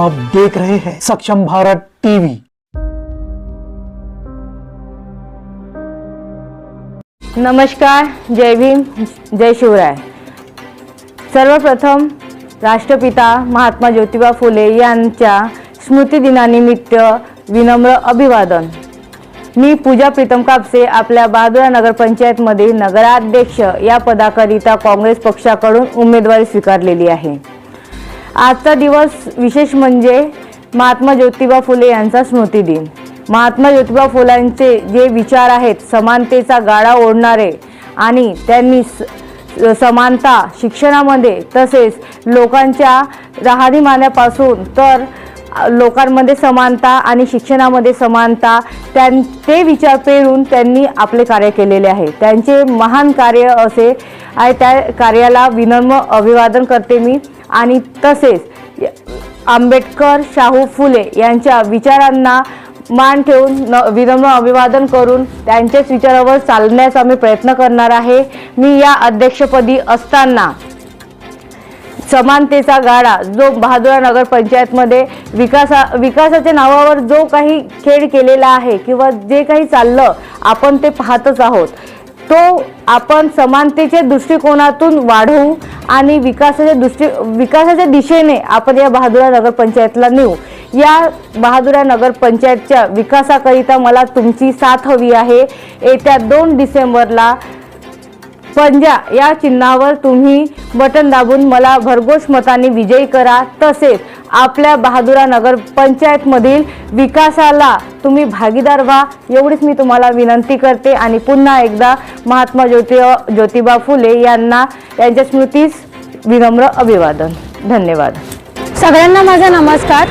आप देख रहे हैं सक्षम भारत टीवी। नमस्कार जय भीम जय शिवराय। सर्वप्रथम राष्ट्रपिता महात्मा ज्योतिबा फुले यांच्या स्मृतिदिनानिमित्त विनम्र अभिवादन. मी पूजा प्रीतम कापसे आपल्या बहादुरा नगरपंचायतमध्ये नगराध्यक्ष या पदाकरिता काँग्रेस पक्षाकडून उमेदवारी स्वीकारलेली आहे. आजचा दिवस विशेष म्हणजे महात्मा ज्योतिबा फुले यांचा स्मृतिदिन महात्मा ज्योतिबा फुलांचे जे विचार आहेत समानतेचा गाडा ओढणारे आणि त्यांनी स- समानता शिक्षणामध्ये तसेच लोकांच्या राहणीमानापासून तर लोकांमध्ये समानता आणि शिक्षणामध्ये समानता त्यां ते विचार पेरून त्यांनी आपले कार्य केलेले आहे. त्यांचे महान कार्य असे आहे. त्या कार्याला विनम्र अभिवादन करते मी. आणि तसेच आंबेडकर शाहू फुले यांच्या विचारांना मान ठेवून न विनम्र अभिवादन करून त्यांच्याच विचारावर चालण्याचा मी प्रयत्न करणार आहे. मी या अध्यक्षपदी असताना समानतेचा गाडा जो बहादुरा नगर पंचायतमध्ये विकासा विकासाच्या नावावर जो काही खेळ केलेला आहे किंवा जे काही चाललं आपण ते पाहतच आहोत. तो आपण समानतेच्या दृष्टिकोनातून वाढवू आणि विकासाच्या दृष्टी विकासाच्या दिशेने आपण या बहादुरा नगर पंचायतला नेऊ. या बहादुरा नगर पंचायतच्या विकासाकरिता मला तुमची साथ हवी आहे. येत्या दोन डिसेंबरला पंजा या चिन्हावर तुम्ही बटन दाबून मला भरघोष मताने विजयी करा. तसेच आपल्या बहादुरा नगर पंचायतमधील विकासाला तुम्ही भागीदार व्हा. एवढीच मी तुम्हाला विनंती करते. आणि पुन्हा एकदा महात्मा ज्योति ज्योतिबा फुले यांना यांच्या स्मृतीस विनम्र अभिवादन. धन्यवाद. सगळ्यांना माझा नमस्कार.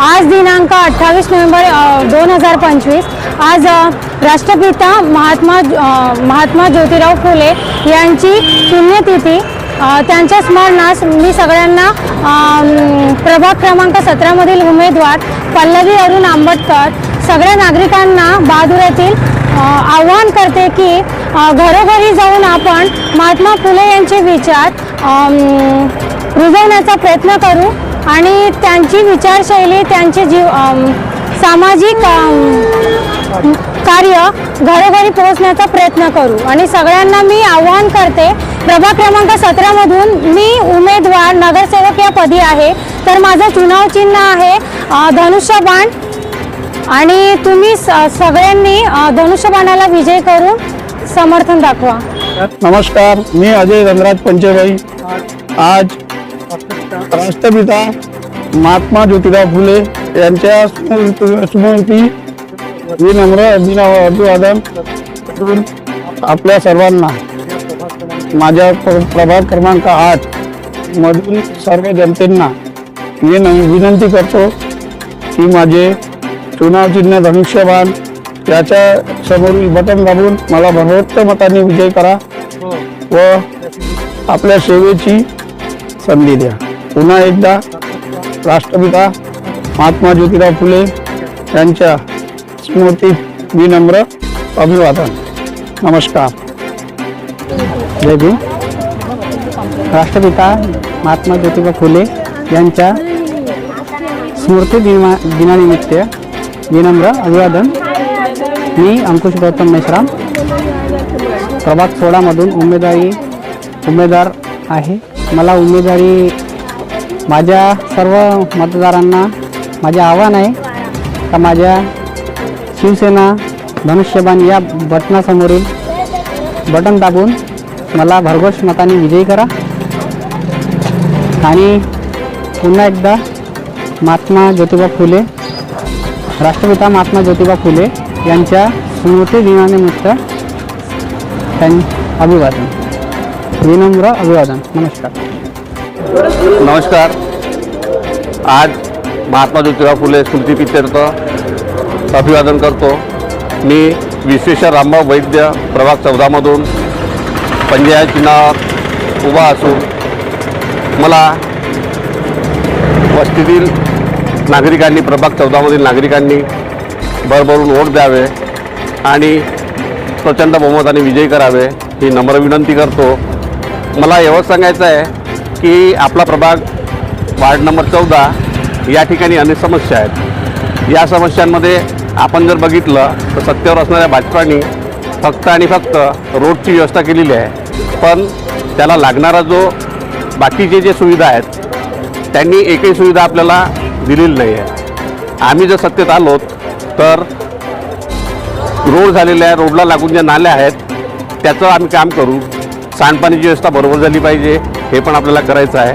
आज दिनांक अठ्ठावीस नोव्हेंबर दोन हजार पंचवीस. आज राष्ट्रपिता महात्मा महात्मा ज्योतिराव फुले यांची पुण्यतिथी. त्यांच्या स्मरणास मी सगळ्यांना प्रभाग क्रमांक सतरामधील उमेदवार पल्लवी अरुण आंबटकर सगळ्या नागरिकांना बहादूर येथील आव्हान करते की घरोघरी जाऊन आपण महात्मा फुले यांचे विचार रुजवण्याचा प्रयत्न करू आणि त्यांची विचारशैली त्यांचे जीव सामाजिक कार्य घरोघरी पोहोचण्याचा प्रयत्न करू. आणि सगळ्यांना मी आव्हान करते प्रभाग क्रमांक सतरामधून मी उमेदवार नगरसेवक या पदी आहे. तर माझं चुनाव चिन्ह आहे धनुष्यबाण आणि तुम्ही स- सगळ्यांनी धनुष्यबाणाला विजय करून समर्थन दाखवा. नमस्कार. मी अजय धनराज पंचेबाई आज राष्ट्रपिता महात्मा ज्योतिराव फुले यांच्या स्मृती विनम्र अभिनव अभिवादन करून आपल्या सर्वांना माझ्या प्रभाग क्रमांक आठ मधील सर्व जनतेंना मी विनंती करतो की माझे चुनाव चिन्ह धनुष्यबाण याच्या समोरील बटन दाबून मला भरवत्त मताने विजय करा व आपल्या सेवेची संधी द्या. पुन्हा एकदा राष्ट्रपिता महात्मा ज्योतिराव फुले यांच्या स्मृती विनम्र अभिवादन. नमस्कार. जय भीम. राष्ट्रपिता महात्मा ज्योतिबा फुले यांच्या स्मृती दिना दिनानिमित्त विनम्र अभिवादन. मी अंकुश गौतम मेश्राम. प्रभाग सोळामधून उमेदवारी उमेदवार आहे. मला उमेदवारी माझ्या सर्व मतदारांना माझे आव्हान आहे का माझ्या शिवसेना धनुष्यबाण या बटनासमोरील बटन दाबून मला भरघोष मताने विजयी करा. आणि पुन्हा एकदा महात्मा ज्योतिबा फुले राष्ट्रपिता महात्मा ज्योतिबा फुले यांच्या स्मृती दिनानिमित्त त्यां अभिवादन. विनम्र अभिवादन. नमस्कार. नमस्कार. आज महात्मा ज्योतिबा फुले स्मृतिप्रित्यर्थ अभिवादन करतो. मी विश्वेश्वर रामभाऊ वैद्य प्रभाग चौदामधून पंजाया चिन्हावर उभा असून मला वस्तीतील नागरिकांनी प्रभाग चौदामधील नागरिकांनी भरभरून वोट द्यावे आणि प्रचंड बहुमताने विजयी करावे ही नम्र विनंती करतो. मला एवढं सांगायचं आहे की आपला प्रभाग वार्ड नंबर चौदा या ठिकाणी अनेक समस्या आहेत. या समस्यांमध्ये आपण जर बघितलं तर सत्तेवर असणाऱ्या भाजपाने फक्त आणि फक्त रोडची व्यवस्था केलेली आहे. पण त्याला लागणारा जो बाकीचे जे सुविधा आहेत त्यांनी एकही सुविधा आपल्याला दिलेली नाही आहे. आम्ही जर सत्तेत आलो तर रोड झालेले आहे रोडला लागून ज्या नाल्या आहेत त्याचं आम्ही काम करू. सांडपाणीची व्यवस्था बरोबर झाली पाहिजे हे पण आपल्याला करायचं आहे.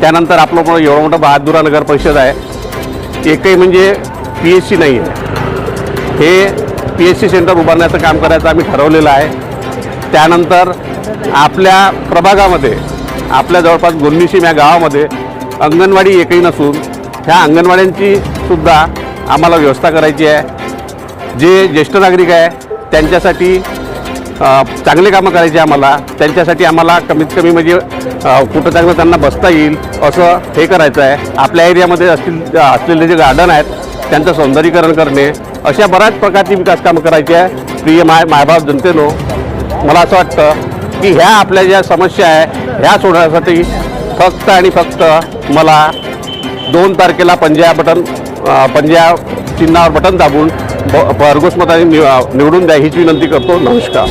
त्यानंतर आपलं पण एवढं मोठं बहादुरा नगर परिषद आहे. एकही म्हणजे पी एच सी नाही आहे. हे पी एच सी सेंटर उभारण्याचं काम करायचं आम्ही ठरवलेलं आहे. त्यानंतर आपल्या प्रभागामध्ये आपल्या जवळपास गोन्नीशीम या गावामध्ये अंगणवाडी एकही नसून ह्या अंगणवाड्यांची सुद्धा आम्हाला व्यवस्था करायची आहे. जे ज्येष्ठ नागरिक आहे त्यांच्यासाठी चांगले कामं करायचे आम्हाला. त्यांच्यासाठी आम्हाला कमीत कमी म्हणजे कुठं चांगलं त्यांना बसता येईल असं हे करायचं आहे. आपल्या एरियामध्ये असतील असलेले जे गार्डन आहेत त्यांचं सौंदर्यीकरण करणे अशा बऱ्याच प्रकारची विकास कामं करायची आहे. प्रिय माय मायबाप जनतेनो मला असं वाटतं की ह्या आपल्या ज्या समस्या आहे ह्या सोडवण्यासाठी फक्त आणि फक्त मला दोन तारखेला पंजा बटन अ, पंजा चिन्हावर बटन दाबून ब भरघोस मताने निव- निवडून द्या हीच विनंती करतो. नमस्कार.